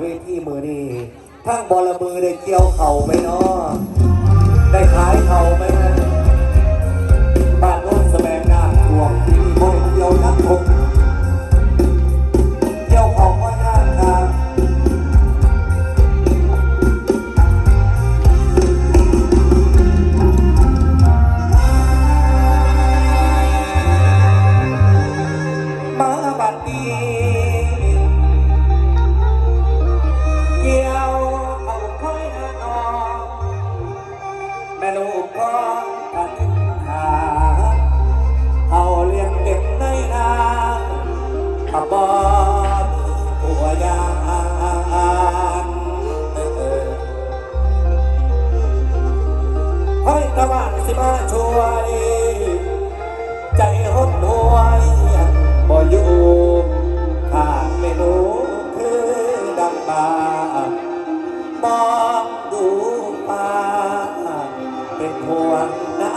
เวทีมือนี่ทั้งบอลมือได้เกี่ยวเข่าไหมเนาะได้ขายเข่าไหมนะ ใจหดหน่วยบ่อยู่ข้างไม่รู้คือดังบามองดูฟ้าเป็นห่วงน้